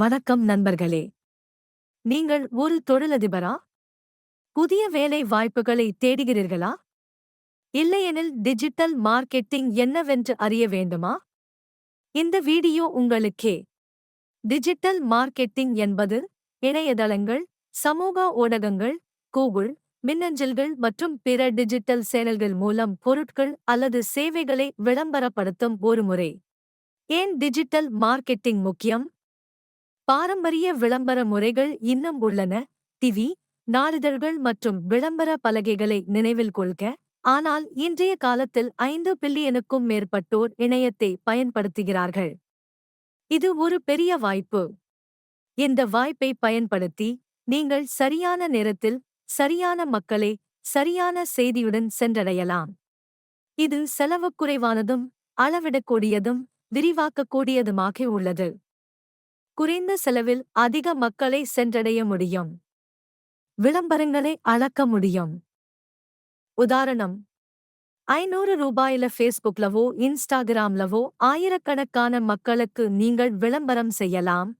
வணக்கம் நண்பர்களே. நீங்கள் ஒரு தொழிலதிபரா? புதிய வேலை வாய்ப்புகளை தேடுகிறீர்களா? இல்லையெனில் டிஜிட்டல் மார்க்கெட்டிங் என்னவென்று அறிய வேண்டுமா? இந்த வீடியோ உங்களுக்கே. டிஜிட்டல் மார்க்கெட்டிங் என்பது இணையதளங்கள் சமூக ஊடகங்கள் கூகுள் மின்னஞ்சல்கள் மற்றும் பிற டிஜிட்டல் சேனல்கள் மூலம் பொருட்கள் அல்லது சேவைகளை விளம்பரப்படுத்தும் ஒரு முறை. ஏன் டிஜிட்டல் மார்க்கெட்டிங் முக்கியம்? பாரம்பரிய விளம்பர முறைகள் இன்னும் உள்ளன. டிவி நாளிதழ்கள் மற்றும் விளம்பர பலகைகளை நினைவில் கொள்க. ஆனால் இன்றைய காலத்தில் ஐந்து பில்லியனுக்கும் மேற்பட்டோர் இணையத்தை பயன்படுத்துகிறார்கள். இது ஒரு பெரிய வாய்ப்பு. இந்த வாய்ப்பை பயன்படுத்தி நீங்கள் சரியான நேரத்தில் சரியான மக்களை சரியான செய்தியுடன் சென்றடையலாம். இது செலவு குறைவானதும் அளவிடக்கூடியதும் விரிவாக்கக்கூடியதுமாக உள்ளது. குறைந்த செலவில் அதிக மக்களை சென்றடைய முடியும். விளம்பரங்களை அளக்க முடியும். உதாரணம் ஐநூறு ரூபாயில ஃபேஸ்புக்லவோ இன்ஸ்டாகிராம்லவோ ஆயிரக்கணக்கான மக்களுக்கு நீங்கள் விளம்பரம் செய்யலாம்.